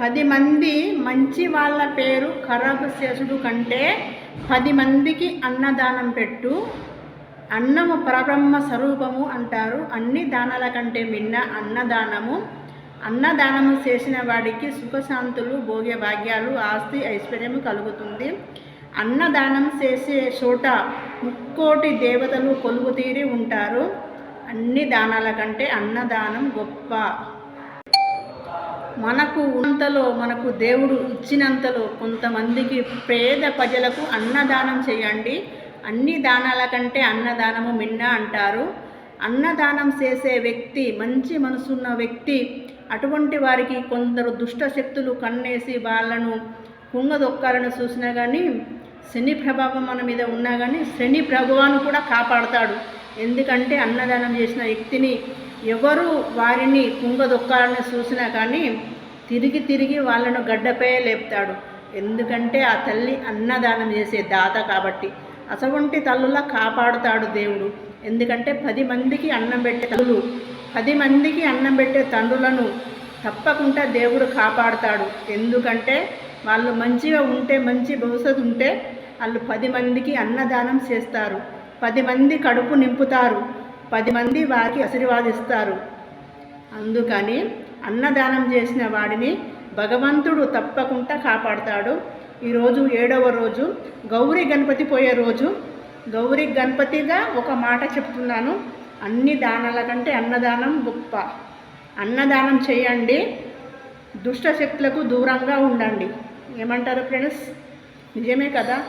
పది మంది మంచి వాళ్ళ పేరు ఖరాబు చేసుడు కంటే పది మందికి అన్నదానం పెట్టు. అన్నము పరబ్రహ్మ స్వరూపము అంటారు. అన్ని దానాల కంటే మిన్న అన్నదానము. అన్నదానము చేసిన వాడికి సుఖశాంతులు భోగ్య భాగ్యాలు ఆస్తి ఐశ్వర్యము కలుగుతుంది. అన్నదానం చేసే చోట ముక్కోటి దేవతలు కొలువు తీరి ఉంటారు. అన్ని దానాల కంటే అన్నదానం గొప్ప. మనకు ఉన్నంతలో మనకు దేవుడు ఇచ్చినంతలో కొంతమందికి పేద ప్రజలకు అన్నదానం చేయండి. అన్ని దానాల కంటే అన్నదానము మిన్న అంటారు. అన్నదానం చేసే వ్యక్తి మంచి మనసున్న వ్యక్తి అటువంటి వారికి కొందరు దుష్ట శక్తులు కన్నేసి వాళ్ళను కుంగదొక్కాలను చూసినా కానీ శని ప్రభావం మన మీద ఉన్నా కానీ శని ప్రభువాను కూడా కాపాడతాడు. ఎందుకంటే అన్నదానం చేసిన వ్యక్తిని ఎవరు వారిని కుంగదొక్కాలని చూసినా కానీ తిరిగి తిరిగి వాళ్ళను గడ్డపై లేపుతాడు. ఎందుకంటే ఆ తల్లి అన్నదానం చేసే దాత కాబట్టి అసవంటి తల్లులా కాపాడుతాడు దేవుడు. ఎందుకంటే పది మందికి అన్నం పెట్టే తల్లులు పది మందికి అన్నం పెట్టే తండ్రులను తప్పకుండా దేవుడు కాపాడుతాడు. ఎందుకంటే వాళ్ళు మంచిగా ఉంటే మంచి భవిష్యత్తు ఉంటే వాళ్ళు పది మందికి అన్నదానం చేస్తారు. పది మంది కడుపు నింపుతారు. పది మంది వారికి ఆశీర్వాదిస్తారు. అందుకని అన్నదానం చేసిన వాడిని భగవంతుడు తప్పకుండా కాపాడుతాడు. ఈరోజు ఏడవ రోజు గౌరీ గణపతి పోయే రోజు. గౌరీ గణపతిగా ఒక మాట చెప్తున్నాను. అన్ని దానాల కంటే అన్నదానం గొప్ప. అన్నదానం చేయండి. దుష్ట శక్తులకు దూరంగా ఉండండి. ఏమంటారు ఫ్రెండ్స్? నిజమే కదా?